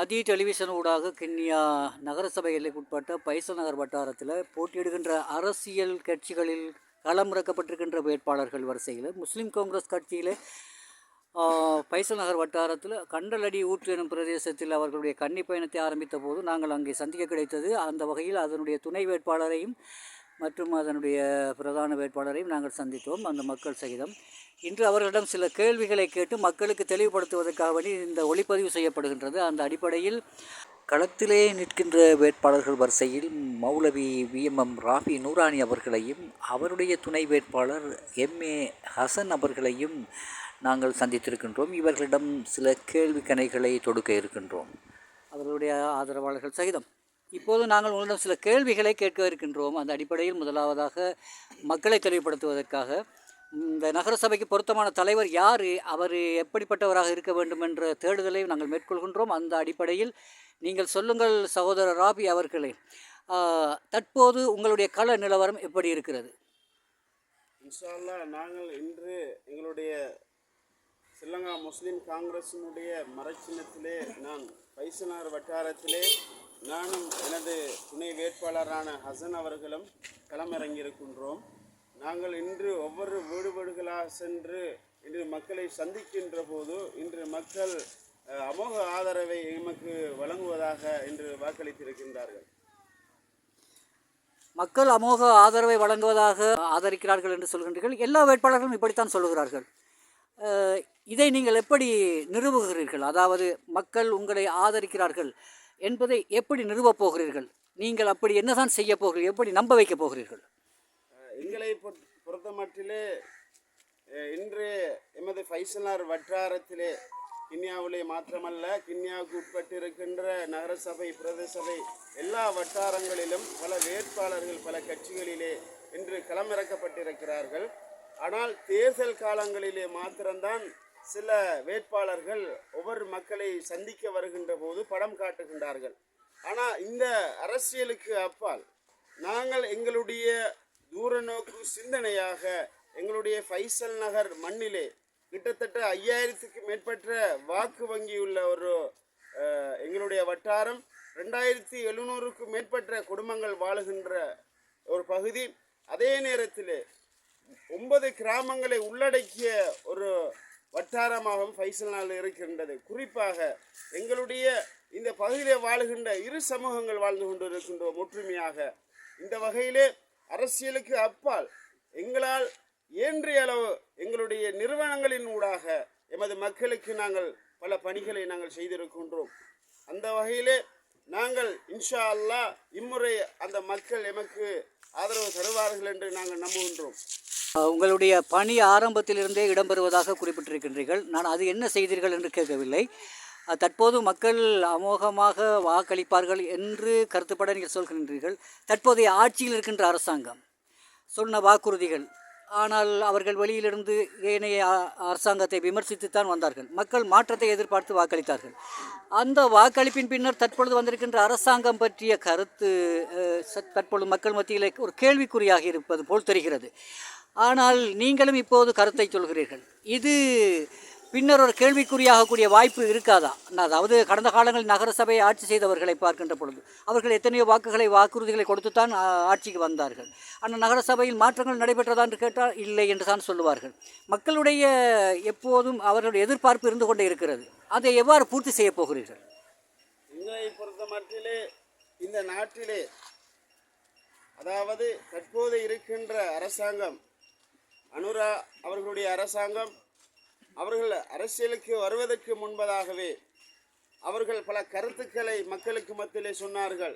நதி டெலிவிஷன் ஊடாக கிண்ணியா நகரசபை எல்லைக்குட்பட்ட பைசல் நகர் வட்டாரத்தில் போட்டியிடுகின்ற அரசியல் கட்சிகளில் களமிறக்கப்பட்டிருக்கின்ற வேட்பாளர்கள் வரிசையில் முஸ்லீம் காங்கிரஸ் கட்சியில் பைசல் நகர் வட்டாரத்தில் கண்டலடி ஊற்று எனும் பிரதேசத்தில் அவர்களுடைய கன்னி பயணத்தை ஆரம்பித்த போது நாங்கள் அங்கே சந்திக்க கிடைத்தது. அந்த வகையில் அதனுடைய துணை வேட்பாளரையும் மற்றும் அதனுடைய பிரதான வேட்பாளரையும் நாங்கள் சந்தித்தோம் அந்த மக்கள் சகிதம். இன்று அவர்களிடம் சில கேள்விகளை கேட்டு மக்களுக்கு தெளிவுபடுத்துவதற்காக வேண்டி இந்த ஒளிப்பதிவு செய்யப்படுகின்றது. அந்த அடிப்படையில் களத்திலே நிற்கின்ற வேட்பாளர்கள் வரிசையில் மௌலவி விஎம்எம் ராஃபி நூரானி அவர்களையும் அவருடைய துணை வேட்பாளர் எம்ஏ ஹசன் அவர்களையும் நாங்கள் சந்தித்திருக்கின்றோம். இவர்களிடம் சில கேள்வி கணைகளை தொடுக்க இருக்கின்றோம். அவர்களுடைய ஆதரவாளர்கள் சகிதம். இப்போது நாங்கள் உங்களிடம் சில கேள்விகளை கேட்க இருக்கின்றோம். அந்த அடிப்படையில் முதலாவதாக மக்களை தெளிவுபடுத்துவதற்காக. இந்த நகரசபைக்கு பொருத்தமான தலைவர் யார்? அவர் எப்படிப்பட்டவராக இருக்க வேண்டும் என்ற தேடுதலை நாங்கள் மேற்கொள்கின்றோம். அந்த அடிப்படையில் நீங்கள் சொல்லுங்கள் சகோதரர் ராபி அவர்களே. தற்போது உங்களுடைய கள நிலவரம் எப்படி இருக்கிறது? இன்ஷா அல்லாஹ் நாங்கள் இன்று எங்களுடைய ஸ்ரீலங்கா முஸ்லீம் காங்கிரசினுடைய மரச்சின்னத்திலே நான் பைசனார் வட்டாரத்திலே நானும் எனது துணை வேட்பாளரான ஹசன் அவர்களும் களமிறங்கியிருக்கின்றோம். நாங்கள் இன்று ஒவ்வொரு வீடு வீடுகளாக சென்று இன்று மக்களை சந்திக்கின்ற போது இன்று மக்கள் அமோக ஆதரவை எமக்கு வழங்குவதாக இன்று வாக்களித்திருக்கின்றார்கள். மக்கள் அமோக ஆதரவை வழங்குவதாக ஆதரிக்கிறார்கள் என்று சொல்கின்றீர்கள். எல்லா வேட்பாளர்களும் இப்படித்தான் சொல்கிறார்கள் இதை நீங்கள் எப்படி நிறுவுகிறீர்கள்? அதாவது மக்கள் உங்களை ஆதரிக்கிறார்கள். என்பதை எப்படி நிறுவப் போகிறீர்கள்? நீங்கள் அப்படி என்னதான் செய்ய போகிறீர்கள்? எப்படி நம்ப வைக்கப் போகிறீர்கள்? எங்களை பொறுத்த பொறுத்தமட்டிலே இன்று எமது ஃபைசலார் வட்டாரத்திலே கிண்ணியாவிலே மாத்திரமல்ல கிண்ணியாவுக்கு உட்பட்டிருக்கின்ற நகரசபை பிரதேசபை எல்லா வட்டாரங்களிலும் பல வேட்பாளர்கள் பல கட்சிகளிலே இன்று களமிறக்கப்பட்டிருக்கிறார்கள். ஆனால் தேர்தல் காலங்களிலே மாத்திரம்தான் சில வேட்பாளர்கள் ஒவ்வொரு மக்களை சந்திக்க வருகின்ற போது படம் காட்டுகின்றார்கள். ஆனால் இந்த அரசியலுக்கு அப்பால் நாங்கள் எங்களுடைய தூரநோக்கு சிந்தனையாக எங்களுடைய ஃபைசல் நகர் மண்ணிலே கிட்டத்தட்ட ஐயாயிரத்துக்கு மேற்பட்ட வாக்கு வங்கியுள்ள ஒரு எங்களுடைய வட்டாரம் ரெண்டாயிரத்தி எழுநூறுக்கும் மேற்பட்ட குடும்பங்கள் வாழுகின்ற ஒரு பகுதி. அதே நேரத்தில் ஒன்பது கிராமங்களை உள்ளடக்கிய ஒரு வட்டாரமாகவும் ஃபைசல் நாள் இருக்கின்றது. குறிப்பாக எங்களுடைய இந்த பகுதியில் வாழுகின்ற இரு சமூகங்கள் வாழ்ந்து கொண்டு இருக்கின்றோம் ஒற்றுமையாக. இந்த வகையிலே அரசியலுக்கு அப்பால் எங்களால் இயன்றிய அளவு எங்களுடைய நிறுவனங்களின் ஊடாக எமது மக்களுக்கு நாங்கள் பல பணிகளை நாங்கள் செய்திருக்கின்றோம். அந்த வகையிலே நாங்கள் இன்ஷா அல்லாஹ் இம்முறை அந்த மக்கள் எமக்கு ஆதரவு தருவார்கள் என்று நாங்கள் நம்புகின்றோம். உங்களுடைய பணி ஆரம்பத்திலிருந்தே இடம்பெறுவதாக குறிப்பிட்டிருக்கின்றீர்கள். நான் அது என்ன செய்தீர்கள் என்று கேட்கவில்லை. தற்போது மக்கள் அமோகமாக வாக்களிப்பார்கள் என்று கருத்துப்பட நீங்கள் சொல்கின்றீர்கள். தற்போதைய ஆட்சியில் இருக்கின்ற அரசாங்கம் சொன்ன வாக்குறுதிகள் ஆனால் அவர்கள் வெளியிலிருந்து ஏனைய அரசாங்கத்தை விமர்சித்துத்தான் வந்தார்கள். மக்கள் மாற்றத்தை எதிர்பார்த்து வாக்களித்தார்கள். அந்த வாக்களிப்பின் பின்னர் தற்பொழுது வந்திருக்கின்ற அரசாங்கம் பற்றிய கருத்து தற்பொழுது மக்கள் மத்தியில் ஒரு கேள்விக்குறியாக இருப்பது போல் தெரிகிறது. ஆனால் நீங்களும் இப்போது கருத்தை சொல்கிறீர்கள். இது பின்னர் ஒரு கேள்விக்குறியாகக்கூடிய வாய்ப்பு இருக்காதா? அதாவது கடந்த காலங்களில் நகரசபையை ஆட்சி செய்தவர்களை பார்க்கின்ற பொழுது அவர்கள் எத்தனையோ வாக்குகளை வாக்குறுதிகளை கொடுத்துத்தான் ஆட்சிக்கு வந்தார்கள். ஆனால் நகரசபையில் மாற்றங்கள் நடைபெற்றதா என்று கேட்டால் இல்லை என்று தான் சொல்லுவார்கள். மக்களுடைய எப்போதும் அவர்களுடைய எதிர்பார்ப்பு இருந்து கொண்டே இருக்கிறது. அதை எவ்வாறு பூர்த்தி செய்ய போகிறீர்கள்? எங்களை பொறுத்த மட்டிலே இந்த நாட்டிலே அதாவது தற்போது இருக்கின்ற அரசாங்கம் அனுரா அவர்களுடைய அரசாங்கம் அவர்கள் அரசியலுக்கு வருவதற்கு முன்பதாகவே அவர்கள் பல கருத்துக்களை மக்களுக்கு மத்தியிலே சொன்னார்கள்.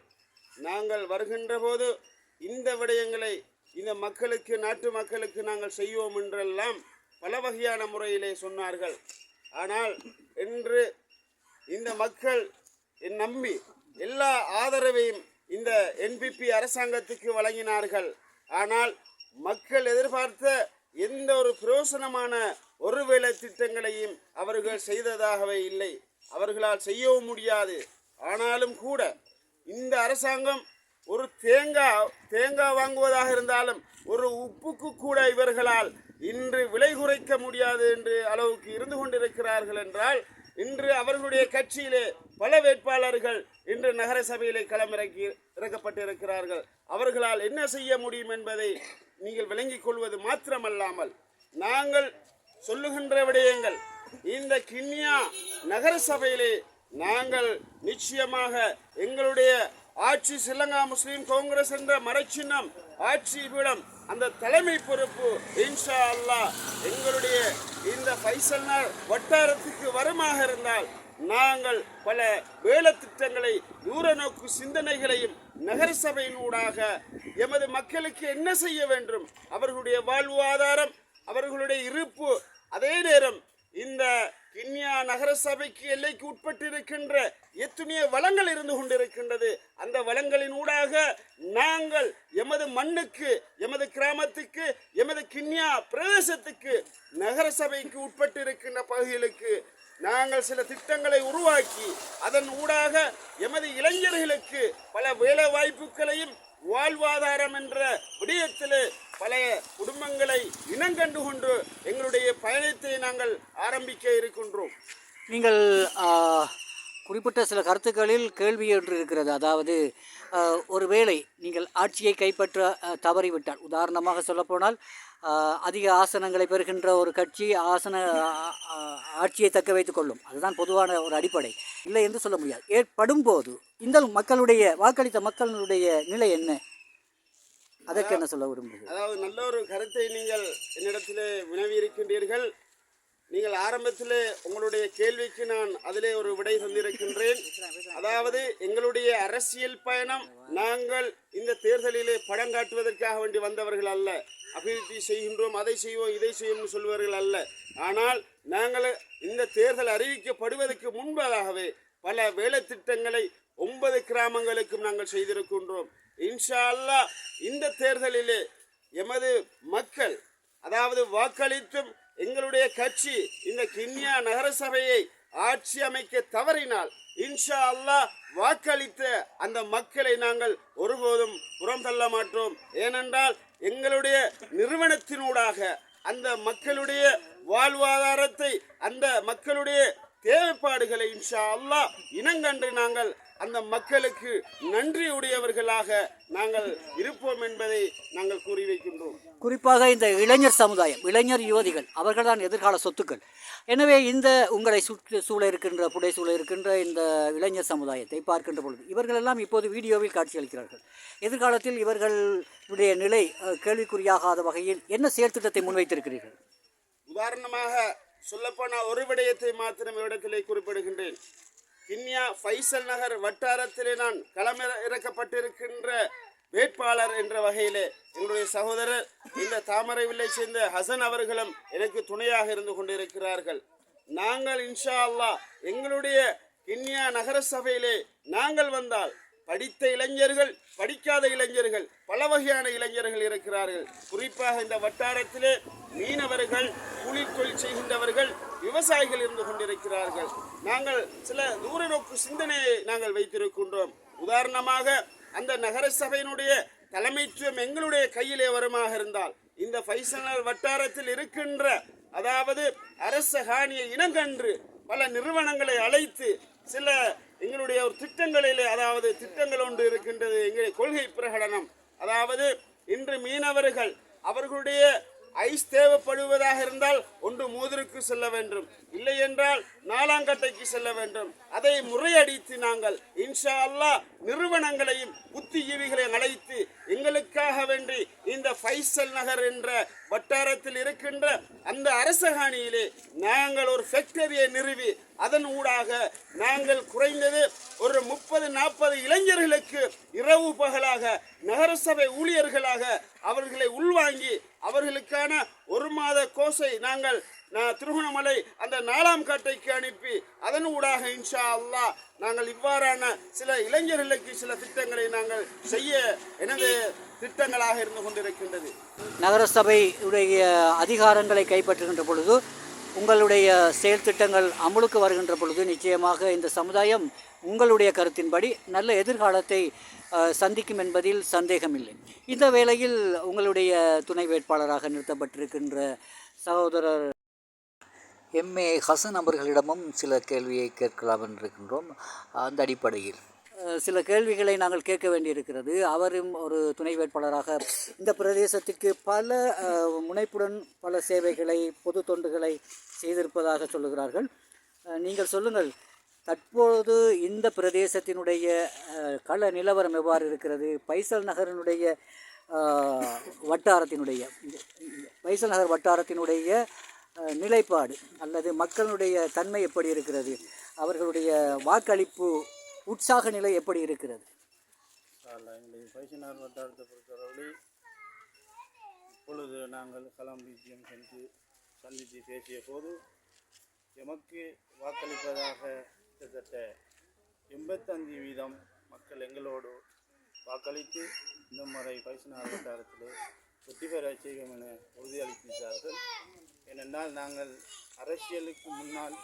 நாங்கள் வருகின்ற போது இந்த விடயங்களை இந்த மக்களுக்கு நாட்டு மக்களுக்கு நாங்கள் செய்வோம் என்றெல்லாம் பல வகையான முறையிலே சொன்னார்கள். ஆனால் இன்று இந்த மக்கள் என் நம்பி எல்லா ஆதரவையும் இந்த என்பிபி அரசாங்கத்துக்கு வழங்கினார்கள். ஆனால் மக்கள் எதிர்பார்த்த எந்த ஒரு பிரயோசனமான ஒருவேளை திட்டங்களையும் அவர்கள் செய்ததாகவே இல்லை. அவர்களால் செய்யவும் முடியாது. ஆனாலும் கூட இந்த அரசாங்கம் ஒரு தேங்காய் தேங்காய் வாங்குவதாக இருந்தாலும் ஒரு உப்புக்கு கூட இவர்களால் இன்று விலை குறைக்க முடியாது என்று அளவுக்கு இருந்து கொண்டிருக்கிறார்கள் என்றால் இன்று அவர்களுடைய கட்சியிலே பல வேட்பாளர்கள் இன்று நகர சபையிலே களமிறக்கி இறக்கப்பட்டிருக்கிறார்கள். அவர்களால் என்ன செய்ய முடியும் என்பதை நீங்கள் விளங்கிக் கொள்வது மாத்திரமல்லாமல் நாங்கள் சொல்லுகின்ற விடயங்கள். இந்த கிண்ணியா நகர சபையிலே நாங்கள் நிச்சயமாக எங்களுடைய ஆட்சி ஸ்ரீலங்கா முஸ்லீம் காங்கிரஸ் என்ற மறைச்சின்னம் ஆட்சி பீடம் அந்த தலைமை பொறுப்பு இன்ஷா அல்லா எங்களுடைய இந்த ஃபைசல்னார் வட்டாரத்துக்கு வருமாக இருந்தால் நாங்கள் பல வேலை திட்டங்களை தூர நோக்கு சிந்தனைகளையும் நகர சபையினூடாக எமது மக்களுக்கு என்ன செய்ய வேண்டும்? அவர்களுடைய வாழ்வாதாரம் அவர்களுடைய இருப்பு அதே நேரம் இந்த கிண்ணியா நகர சபைக்கு எல்லைக்கு உட்பட்டிருக்கின்ற எத்துணைய வளங்கள் இருந்து கொண்டிருக்கின்றது. அந்த வளங்களின் ஊடாக நாங்கள் எமது மண்ணுக்கு எமது கிராமத்துக்கு எமது கிண்ணியா பிரதேசத்துக்கு நகர சபைக்கு உட்பட்டிருக்கின்ற பகுதிகளுக்கு நாங்கள் சில திட்டங்களை உருவாக்கி அதன் ஊடாக எமது இளைஞர்களுக்கு பல வேலை வாய்ப்புகளையும் வாழ்வாதாரம் என்ற விடயத்திலே பல குடும்பங்களை இனங்கண்டு கொண்டு எங்களுடைய பயணத்தை நாங்கள் ஆரம்பிக்க இருக்கின்றோம். நீங்கள் குறிப்பிட்ட சில கருத்துக்களில் கேள்வி ஒன்று இருக்கிறது. அதாவது ஒருவேளை நீங்கள் ஆட்சியை கைப்பற்ற தவறிவிட்டால் உதாரணமாக சொல்லப்போனால் அதிக ஆசனங்களை பெறுகின்ற ஒரு கட்சி ஆசன ஆட்சியை தக்க வைத்துக் கொள்ளும். அதுதான் பொதுவான ஒரு அடிப்படை. இல்லை என்று சொல்ல முடியாது. ஏற்படும் போது இந்த மக்களுடைய வாக்களித்த மக்களுடைய நிலை என்ன? அதற்கு என்ன சொல்ல விரும்புகிறீர்கள்? அதாவது நல்ல ஒரு கருத்தை நீங்கள் என்னிடத்திலே வினவி இருக்கின்றீர்கள் நீங்கள் ஆரம்பத்தில் உங்களுடைய கேள்விக்கு நான் அதிலே ஒரு விடை தந்திருக்கின்றேன். அதாவது எங்களுடைய அரசியல் பயணம் நாங்கள் இந்த தேர்தலிலே படம் காட்டுவதற்காக வேண்டி வந்தவர்கள் அல்ல. அபிவிருத்தி செய்கின்றோம் அதை செய்வோம் இதை செய்யும்னு சொல்வார்கள் அல்ல. ஆனால் நாங்கள் இந்த தேர்தல் அறிவிக்கப்படுவதற்கு முன்பதாகவே பல வேலை திட்டங்களை ஒன்பது கிராமங்களுக்கும் நாங்கள் செய்திருக்கின்றோம். இன்ஷா அல்லாஹ் இந்த தேர்தலிலே எமது மக்கள் அதாவது வாக்களித்தும் எங்களுடைய கட்சி இந்த கிண்ணியா நகரசபையை ஆட்சி அமைக்க தவறினால் இன்ஷா அல்லாஹ் வாக்களித்த அந்த மக்களை நாங்கள் ஒருபோதும் புறம் தள்ள மாட்டோம். ஏனென்றால் எங்களுடைய நிறுவனத்தினூடாக அந்த மக்களுடைய வாழ்வாதாரத்தை அந்த மக்களுடைய தேவைப்பாடுகளை இன்ஷா அல்லாஹ் இனங்கண்டு நாங்கள் அந்த மக்களுக்கு நன்றியுடையவர்களாக நாங்கள் இருப்போம் என்பதை நாங்கள் கூறி வைக்கின்றோம். குறிப்பாக இந்த இளைஞர் சமுதாயம் இளைஞர் யுவதிகள் அவர்கள் தான் எதிர்கால சொத்துக்கள். எனவே இந்த உங்களை சுற்று சூழ இருக்கின்ற புடை சூழ இருக்கின்ற இந்த இளைஞர் சமுதாயத்தை பார்க்கின்ற பொழுது இவர்களெல்லாம் இப்போது வீடியோவில் காட்சியளிக்கிறார்கள். எதிர்காலத்தில் இவர்களுடைய நிலை கேள்விக்குறியாகாத வகையில் என்ன செயல் திட்டத்தை முன்வைத்திருக்கிறீர்கள்? உதாரணமாக சொல்லப்போனால் ஒரு விடயத்தை மாத்திரம் இடத்திலே குறிப்பிடுகின்றேன். கிண்ணியா ஃபைசல் நகர் வட்டாரத்திலே நான் களமிற இறக்கப்பட்டிருக்கின்ற வேட்பாளர் என்ற வகையிலே எங்களுடைய சகோதரர் இந்த தாமரை வில்லை சேர்ந்த ஹசன் அவர்களும் எனக்கு துணையாக இருந்து கொண்டிருக்கிறார்கள். நாங்கள் இன்ஷா அல்லாஹ் எங்களுடைய கிண்ணியா நகர சபையிலே நாங்கள் வந்தால் படித்த இளைஞர்கள் படிக்காத இளைஞர்கள் பல வகையான இளைஞர்கள் இருக்கிறார்கள். குறிப்பாக இந்த வட்டாரத்திலே மீனவர்கள் கூலி தொழில் செய்கின்றவர்கள் விவசாயிகள் இருந்து கொண்டிருக்கிறார்கள். நாங்கள் சில தூர நோக்கு சிந்தனையை நாங்கள் வைத்திருக்கின்றோம். உதாரணமாக அந்த நகர சபையினுடைய தலைமைத்துவம் எங்களுடைய கையிலே வருமாக இருந்தால் இந்த பைசனர் வட்டாரத்தில் இருக்கின்ற அதாவது அரச காணியை இனங்கன்று பல நிறுவனங்களை அழைத்து சில எங்களுடைய ஒரு திட்டங்களிலே அதாவது திட்டங்கள் ஒன்று இருக்கின்றது எங்களுடைய கொள்கை பிரகடனம். அதாவது இன்று மீனவர்கள் அவர்களுடைய ஐஸ் தேவைப்படுவதாக இருந்தால் ஒன்று மூதருக்கு செல்ல வேண்டும். இல்லை என்றால் நாலாங்கட்டைக்கு செல்ல வேண்டும். அதை முறையடித்து நாங்கள் இன்ஷா அல்லாஹ் நிறுவனங்களையும் புத்திஜீவிகளையும் அழைத்து எங்களுக்காக வேண்டி இந்த ஃபைசல் நகர் என்ற வட்டாரத்தில் இருக்கின்ற அந்த அரசகாணியிலே நாங்கள் ஒரு ஃபேக்டரியை நிறுவி அதன் ஊடாக நாங்கள் குறைந்தது ஒரு முப்பது நாற்பது இளைஞர்களுக்கு இரவு பகலாக நகரசபை ஊழியர்களாக அவர்களை உள்வாங்கி அவர்களுக்கான ஒரு மாத கோஸை நாங்கள் நான் திருகோணமலை அந்த நாலாம் காட்டைக்கு அனுப்பி அதன் ஊடாக இன்ஷா அல்லாஹ் நாங்கள் இவ்வாறான சில இளைஞர்களுக்கு சில திட்டங்களை நாங்கள் செய்ய எனது திட்டங்களாக இருந்து கொண்டிருக்கின்றது. நகரசபையுடைய அதிகாரங்களை கைப்பற்றுகின்ற பொழுது உங்களுடைய செயல் திட்டங்கள் அமுலுக்கு வருகின்ற பொழுது நிச்சயமாக இந்த சமுதாயம் உங்களுடைய கருத்தின்படி நல்ல எதிர்காலத்தை சந்திக்கும் என்பதில் சந்தேகமில்லை. இந்த வேளையில் உங்களுடைய துணை வேட்பாளராக நிறுத்தப்பட்டிருக்கின்ற சகோதரர் எம்ஏ ஹசன் அவர்களிடமும் சில கேள்வியை கேட்கலாம் என்றிருக்கின்றோம். அந்த அடிப்படையில். சில கேள்விகளை நாங்கள் கேட்க வேண்டியிருக்கிறது. அவரும் ஒரு துணை வேட்பாளராக இந்த பிரதேசத்திற்கு பல முனைப்புடன் பல சேவைகளை பொது தொண்டுகளை செய்திருப்பதாக சொல்லுகிறார்கள். நீங்கள் சொல்லுங்கள் தற்போது இந்த பிரதேசத்தினுடைய கள நிலவரம் எவ்வாறு இருக்கிறது? பைசல் நகரினுடைய வட்டாரத்தினுடைய பைசல் நகர் வட்டாரத்தினுடைய நிலைப்பாடு அல்லது மக்களுடைய தன்மை எப்படி இருக்கிறது? அவர்களுடைய வாக்களிப்பு உற்சாக நிலை எப்படி இருக்கிறது? அல்ல பைசனார் வட்டாரத்தை பொறுத்தளவில் இப்பொழுது நாங்கள் களம்பீச்சியம் சென்று சந்தித்து பேசிய போது எமக்கு வாக்களிப்பதாக கிட்டத்தட்ட எண்பத்தஞ்சு வீதம் மக்கள் எங்களோடு வாக்களித்து இந்த முறை பைசனார் வட்டாரத்தில் வெற்றி பெற செய்வோம் என உறுதியளித்தார்கள் ஏனென்றால் நாங்கள் அரசியலுக்கு முன்னால்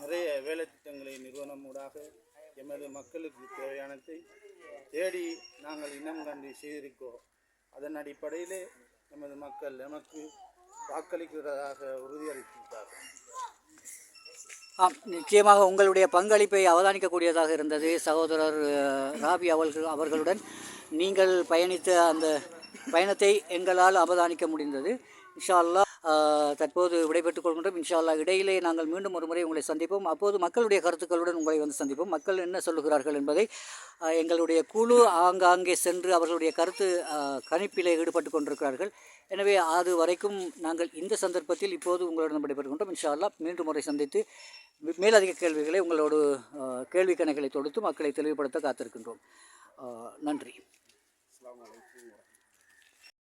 நிறைய வேலைத்திட்டங்களை நிறுவனம் ஊடாக எமது மக்களுக்கு தேவையானதை தேடி நாங்கள் இனம் கண்டு செய்திருக்கிறோம் அதன் அடிப்படையிலே எமது மக்கள் எமக்கு வாக்களிக்கிறதாக உறுதியளித்திருக்கிறார்கள். ஆம் நிச்சயமாக உங்களுடைய பங்களிப்பை அவதானிக்கக்கூடியதாக இருந்தது. சகோதரர் ராபி அவர்கள் அவர்களுடன் நீங்கள் பயணித்த அந்த பயணத்தை எங்களால் அவதானிக்க முடிந்தது. இன்ஷா அல்லா தற்போது விடைபெற்றுக் கொள்கின்றோம். இன்ஷா இடையிலே நாங்கள் மீண்டும் ஒரு முறை உங்களை சந்திப்போம். அப்போது மக்களுடைய கருத்துக்களுடன் உங்களை வந்து சந்திப்போம். மக்கள் என்ன சொல்லுகிறார்கள் என்பதை எங்களுடைய குழு ஆங்காங்கே சென்று அவர்களுடைய கருத்து கணிப்பிலே ஈடுபட்டு கொண்டிருக்கிறார்கள். எனவே அது வரைக்கும் நாங்கள் இந்த சந்தர்ப்பத்தில் இப்போது உங்களுடன் விடைபெற்றுக் கொண்டோம் மீண்டும் முறை சந்தித்து மேலதிக கேள்விகளை உங்களோடு கேள்வி கணைகளை தொடுத்து மக்களை தெளிவுபடுத்த காத்திருக்கின்றோம். நன்றி.